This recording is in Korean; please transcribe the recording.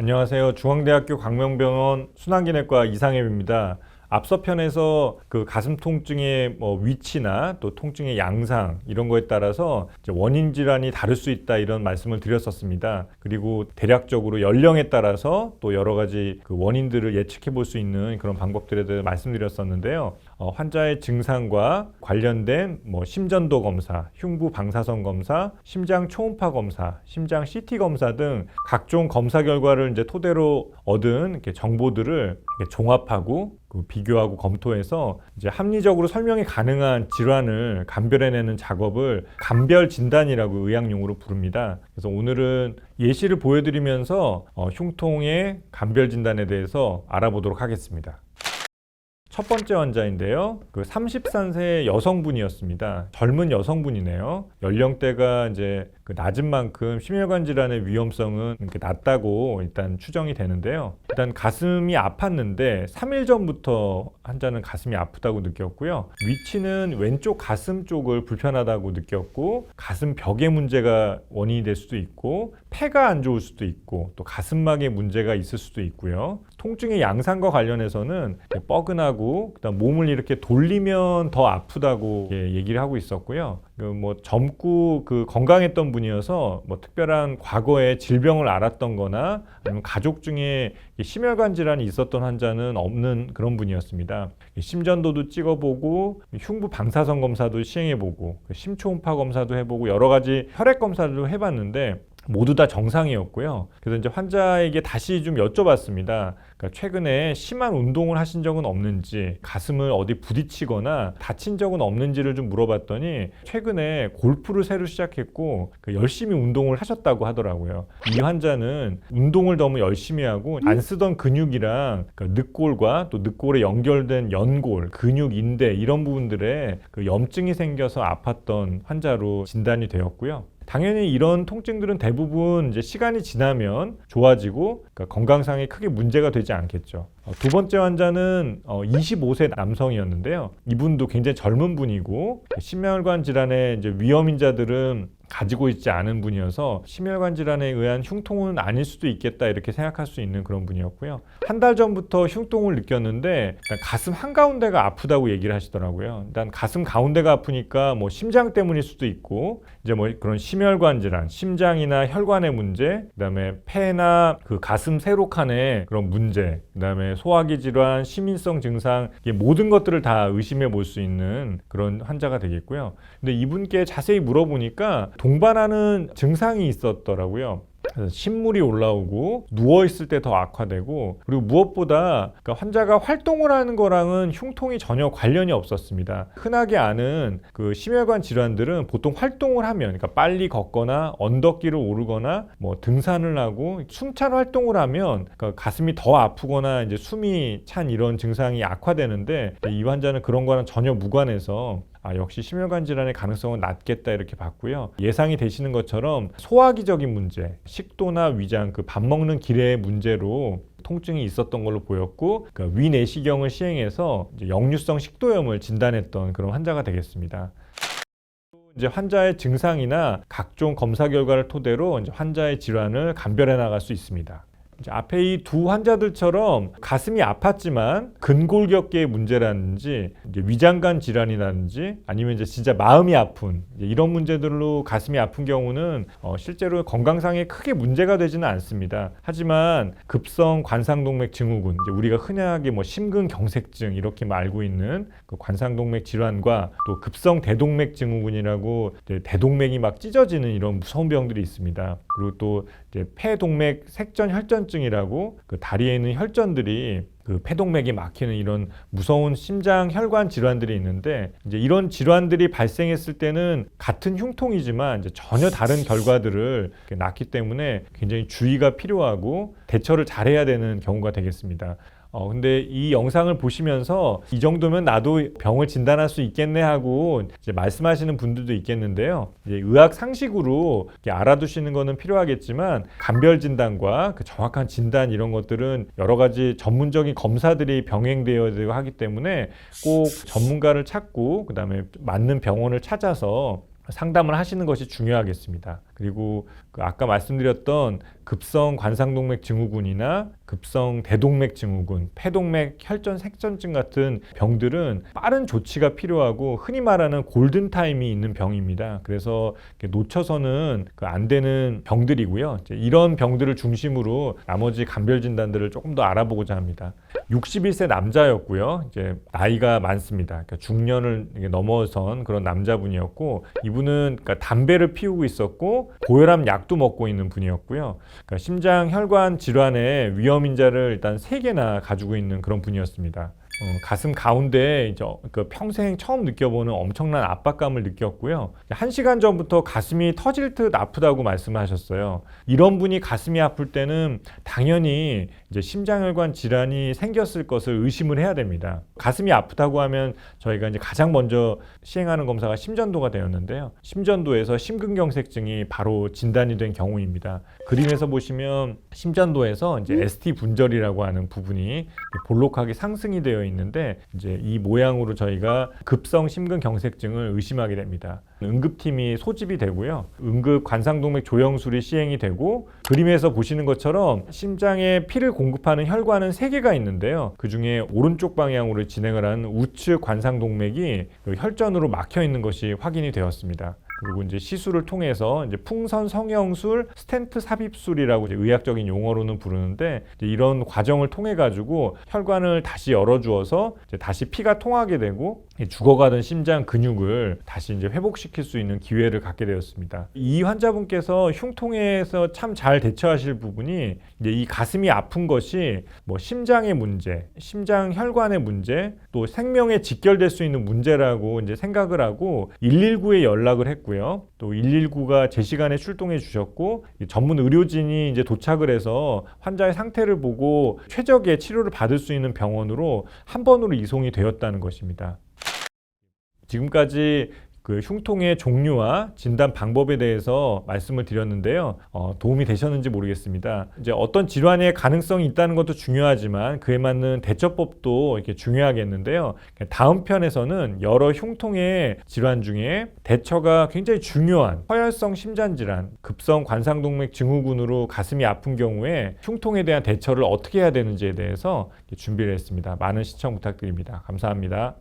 안녕하세요. 중앙대학교 광명병원 순환기내과 이상엽입니다. 앞서 편에서 그 가슴 통증의 뭐 위치나 또 통증의 양상 이런 거에 따라서 원인 질환이 다를 수 있다 이런 말씀을 드렸었습니다. 그리고 대략적으로 연령에 따라서 또 여러 가지 그 원인들을 예측해 볼 수 있는 그런 방법들에 대해 말씀드렸었는데요. 어, 환자의 증상과 관련된 뭐 심전도 검사, 흉부 방사선 검사, 심장 초음파 검사, 심장 CT 검사 등 각종 검사 결과를 이제 토대로 얻은 이렇게 정보들을 이렇게 종합하고 그 비교하고 검토해서 이제 합리적으로 설명이 가능한 질환을 감별해내는 작업을 감별 진단이라고 의학용어로 부릅니다. 그래서 오늘은 예시를 보여드리면서 어, 흉통의 감별 진단에 대해서 알아보도록 하겠습니다. 첫 번째 환자인데요. 그 33세 여성분이었습니다. 젊은 여성분이네요. 연령대가 이제 그 낮은 만큼 심혈관 질환의 위험성은 이렇게 낮다고 일단 추정이 되는데요. 일단 가슴이 아팠는데 3일 전부터 환자는 가슴이 아프다고 느꼈고요. 위치는 왼쪽 가슴 쪽을 불편하다고 느꼈고 가슴 벽에 문제가 원인이 될 수도 있고 폐가 안 좋을 수도 있고 또 가슴막에 문제가 있을 수도 있고요. 통증의 양상과 관련해서는 뻐근하고 그다음 몸을 이렇게 돌리면 더 아프다고 얘기를 하고 있었고요. 그뭐 젊고 그 건강했던 분이어서 뭐 특별한 과거에 질병을 앓았던거나 아니면 가족 중에 심혈관 질환이 있었던 환자는 없는 그런 분이었습니다. 심전도도 찍어보고 흉부 방사선 검사도 시행해보고 심초음파 검사도 해보고 여러 가지 혈액 검사도 해봤는데 모두 다 정상이었고요. 그래서 이제 환자에게 다시 좀 여쭤봤습니다. 그러니까 최근에 심한 운동을 하신 적은 없는지, 가슴을 어디 부딪히거나 다친 적은 없는지를 좀 물어봤더니 최근에 골프를 새로 시작했고 그 열심히 운동을 하셨다고 하더라고요. 이 환자는 운동을 너무 열심히 하고 안 쓰던 근육이랑 그 늑골과 또 늑골에 연결된 연골, 근육, 인대 이런 부분들에 그 염증이 생겨서 아팠던 환자로 진단이 되었고요. 당연히 이런 통증들은 대부분 이제 시간이 지나면 좋아지고 그러니까 건강상에 크게 문제가 되지 않겠죠. 어, 두 번째 환자는 어, 25세 남성이었는데요. 이분도 굉장히 젊은 분이고 심혈관 질환의 이제 위험 인자들은 가지고 있지 않은 분이어서 심혈관 질환에 의한 흉통은 아닐 수도 있겠다 이렇게 생각할 수 있는 그런 분이었고요. 한 달 전부터 흉통을 느꼈는데 가슴 한 가운데가 아프다고 얘기를 하시더라고요. 일단 가슴 가운데가 아프니까 뭐 심장 때문일 수도 있고 이제 뭐 그런 심혈관 질환, 심장이나 혈관의 문제, 그다음에 폐나 그 가슴 세로칸의 그런 문제, 그다음에 소화기 질환, 시민성 증상 이 모든 것들을 다 의심해 볼 수 있는 그런 환자가 되겠고요. 근데 이분께 자세히 물어보니까 동반하는 증상이 있었더라고요. 신물이 올라오고 누워 있을 때 더 악화되고 그리고 무엇보다 그러니까 환자가 활동을 하는 거랑은 흉통이 전혀 관련이 없었습니다. 흔하게 아는 그 심혈관 질환들은 보통 활동을 하면 그러니까 빨리 걷거나 언덕길을 오르거나 뭐 등산을 하고 숨찬 활동을 하면 그러니까 가슴이 더 아프거나 이제 숨이 찬 이런 증상이 악화되는데 이 환자는 그런 거랑 전혀 무관해서 아, 역시 심혈관 질환의 가능성은 낮겠다 이렇게 봤고요. 예상이 되시는 것처럼 소화기적인 문제, 식도나 위장 그 밥 먹는 길의 문제로 통증이 있었던 걸로 보였고 그 위내시경을 시행해서 이제 역류성 식도염을 진단했던 그런 환자가 되겠습니다. 이제 환자의 증상이나 각종 검사 결과를 토대로 환자의 질환을 감별해 나갈 수 있습니다. 앞에 이 두 환자들처럼 가슴이 아팠지만 근골격계의 문제라든지 위장관 질환이라든지 아니면 이제 진짜 마음이 아픈 이런 문제들로 가슴이 아픈 경우는 어 실제로 건강상에 크게 문제가 되지는 않습니다. 하지만 급성 관상동맥 증후군 우리가 흔하게 뭐 심근경색증 이렇게 알고 있는 그 관상동맥 질환과 또 급성 대동맥 증후군이라고 대동맥이 막 찢어지는 이런 무서운 병들이 있습니다. 그리고 또 폐동맥 색전 혈전 증이라고 그 다리에 있는 혈전들이 그 폐동맥이 막히는 이런 무서운 심장 혈관 질환들이 있는데 이제 이런 질환들이 발생했을 때는 같은 흉통이지만 이제 전혀 다른 결과들을 낳기 때문에 굉장히 주의가 필요하고 대처를 잘해야 되는 경우가 되겠습니다. 어, 근데 이 영상을 보시면서 이 정도면 나도 병을 진단할 수 있겠네 하고 이제 말씀하시는 분들도 있겠는데요. 이제 의학 상식으로 알아두시는 거는 필요하겠지만 감별 진단과 그 정확한 진단 이런 것들은 여러 가지 전문적인 검사들이 병행되어야 하기 때문에 꼭 전문가를 찾고 그다음에 맞는 병원을 찾아서 상담을 하시는 것이 중요하겠습니다. 그리고 그 아까 말씀드렸던 급성 관상동맥 증후군이나 급성 대동맥 증후군, 폐동맥 혈전 색전증 같은 병들은 빠른 조치가 필요하고 흔히 말하는 골든 타임이 있는 병입니다. 그래서 놓쳐서는 그 안 되는 병들이고요. 이런 병들을 중심으로 나머지 간별 진단들을 조금 더 알아보고자 합니다. 61세 남자였고요. 이제 나이가 많습니다. 그러니까 중년을 넘어선 그런 남자분이었고 이분은 그러니까 담배를 피우고 있었고 고혈압 약도 먹고 있는 분이었고요. 그러니까 심장 혈관 질환의 위험 인자를 일단 세 개나 가지고 있는 그런 분이었습니다. 어, 가슴 가운데 이제 어, 그 평생 처음 느껴보는 엄청난 압박감을 느꼈고요. 한 시간 전부터 가슴이 터질 듯 아프다고 말씀하셨어요. 이런 분이 가슴이 아플 때는 당연히 이제 심장혈관 질환이 생겼을 것을 의심을 해야 됩니다. 가슴이 아프다고 하면 저희가 이제 가장 먼저 시행하는 검사가 심전도가 되었는데요. 심전도에서 심근경색증이 바로 진단이 된 경우입니다. 그림에서 보시면 심전도에서 이제 ST 분절이라고 하는 부분이 볼록하게 상승이 되어 있는 데 이제 이 모양으로 저희가 급성 심근경색증을 의심하게 됩니다. 응급팀이 소집이 되고요. 응급 관상동맥 조영술이 시행이 되고 그림에서 보시는 것처럼 심장에 피를 공급하는 혈관은 세 개가 있는데요. 그 중에 오른쪽 방향으로 진행을 하는 우측 관상동맥이 그 혈전으로 막혀 있는 것이 확인이 되었습니다. 그리고 이제 시술을 통해서 이제 풍선 성형술, 스텐트 삽입술이라고 이제 의학적인 용어로는 부르는데 이런 과정을 통해 가지고 혈관을 다시 열어주어서 다시 피가 통하게 되고 이 죽어가던 심장 근육을 다시 이제 회복시킬 수 있는 기회를 갖게 되었습니다. 이 환자분께서 흉통에서 참 잘 대처하실 부분이 이제 이 가슴이 아픈 것이 뭐 심장의 문제, 심장 혈관의 문제, 또 생명에 직결될 수 있는 문제라고 이제 생각을 하고 119에 연락을 했고요. 또 119가 제 시간에 출동해 주셨고 이 전문 의료진이 이제 도착을 해서 환자의 상태를 보고 최적의 치료를 받을 수 있는 병원으로 한 번으로 이송이 되었다는 것입니다. 지금까지 그 흉통의 종류와 진단 방법에 대해서 말씀을 드렸는데요. 어, 도움이 되셨는지 모르겠습니다. 이제 어떤 질환의 가능성이 있다는 것도 중요하지만 그에 맞는 대처법도 이렇게 중요하겠는데요. 다음 편에서는 여러 흉통의 질환 중에 대처가 굉장히 중요한 허혈성 심장 질환, 급성 관상동맥 증후군으로 가슴이 아픈 경우에 흉통에 대한 대처를 어떻게 해야 되는지에 대해서 준비를 했습니다. 많은 시청 부탁드립니다. 감사합니다.